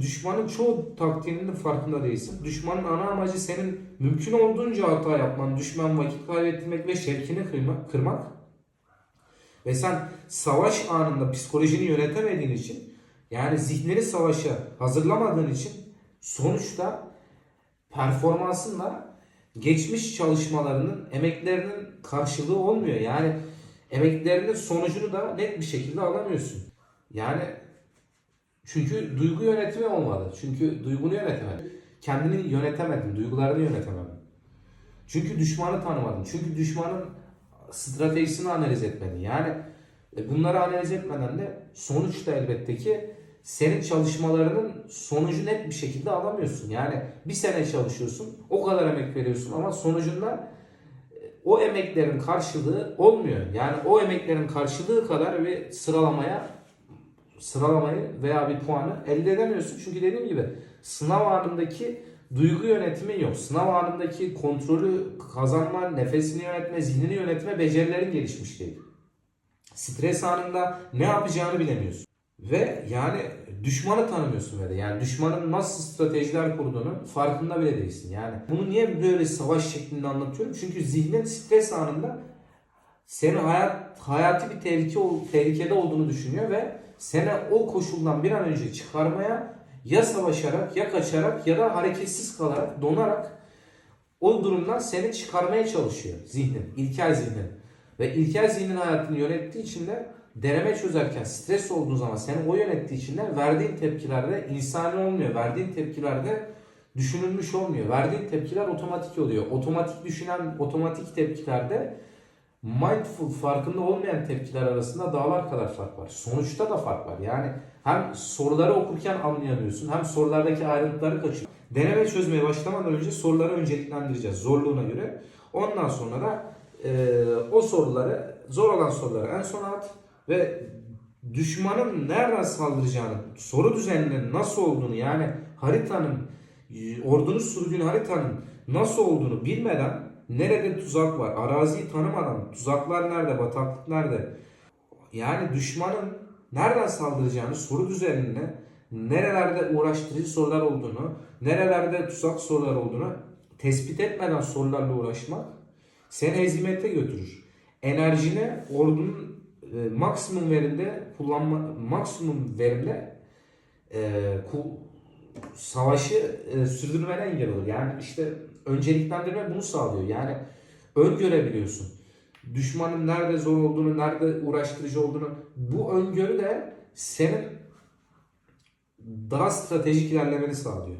Düşmanın çoğu taktiğinin farkında değilsin. Düşmanın ana amacı senin mümkün olduğunca hata yapman, düşman vakit kaybettirmek ve şevkini kırmak. kırmak. Ve sen savaş anında psikolojini yönetemediğin için yani zihnini savaşa hazırlamadığın için sonuçta performansınla geçmiş çalışmalarının, emeklerinin karşılığı olmuyor. Yani emeklerinin sonucunu da net bir şekilde alamıyorsun. Yani çünkü duygu yönetimi olmadı. Çünkü duygunu yönetemedin. Kendini yönetemedin, duygularını yönetemedin. Çünkü düşmanı tanımadın. Çünkü düşmanın stratejisini analiz etmedin. Yani e, bunları analiz etmeden de sonuçta elbette ki senin çalışmalarının sonucu net bir şekilde alamıyorsun. Yani bir sene çalışıyorsun, o kadar emek veriyorsun ama sonucunda e, o emeklerin karşılığı olmuyor. Yani o emeklerin karşılığı kadar bir sıralamaya sıralamayı veya bir puanı elde edemiyorsun. Çünkü dediğim gibi sınav anındaki duygu yönetimi yok. Sınav anındaki kontrolü kazanma, nefesini yönetme, zihnini yönetme becerilerin gelişmiş değil. Stres anında ne yapacağını bilemiyorsun. Ve yani düşmanı tanımıyorsun ve de yani düşmanın nasıl stratejiler kurduğunu farkında bile değilsin. Yani bunu niye böyle savaş şeklinde anlatıyorum? Çünkü zihnin stres anında senin hayat hayati bir tehlike tehlikede olduğunu düşünüyor ve seni o koşuldan bir an önce çıkarmaya ya savaşarak ya kaçarak ya da hareketsiz kalarak donarak o durumdan seni çıkarmaya çalışıyor zihnin, ilkel zihnin. Ve ilkel zihnin hayatını yönettiği için de deneme çözerken stres olduğu zaman seni o yönettiği için de verdiğin tepkilerde insani olmuyor. Verdiğin tepkilerde düşünülmüş olmuyor. Verdiğin tepkiler otomatik oluyor. Otomatik düşünen otomatik tepkilerde mindful farkında olmayan tepkiler arasında dağlar kadar fark var. Sonuçta da fark var. Yani hem soruları okurken anlayamıyorsun hem sorulardaki ayrıntıları kaçıyor. Deneme çözmeye başlamadan önce soruları önceliklendireceğiz zorluğuna göre. Ondan sonra da e, o soruları zor olan soruları en sona at ve düşmanın nereden saldıracağını, soru düzeninin nasıl olduğunu yani haritanın, ordunun sürgün haritanın nasıl olduğunu bilmeden nerede tuzak var, araziyi tanımadan tuzaklar nerede, bataklık nerede? Yani düşmanın nereden saldıracağını soru düzenini, nerelerde uğraştırıcı sorular olduğunu, nerelerde tuzak sorular olduğunu tespit etmeden sorularla uğraşmak seni hezimete götürür. Enerjini ordunun e, maksimum verimde kullanma maksimum verimde e, savaşı e, sürdürmene engel olur. Yani işte önceliklendirme bunu sağlıyor. Yani öngörebiliyorsun. Düşmanın nerede zor olduğunu, nerede uğraştırıcı olduğunu bu öngörü de senin daha stratejik ilerlemeni sağlıyor.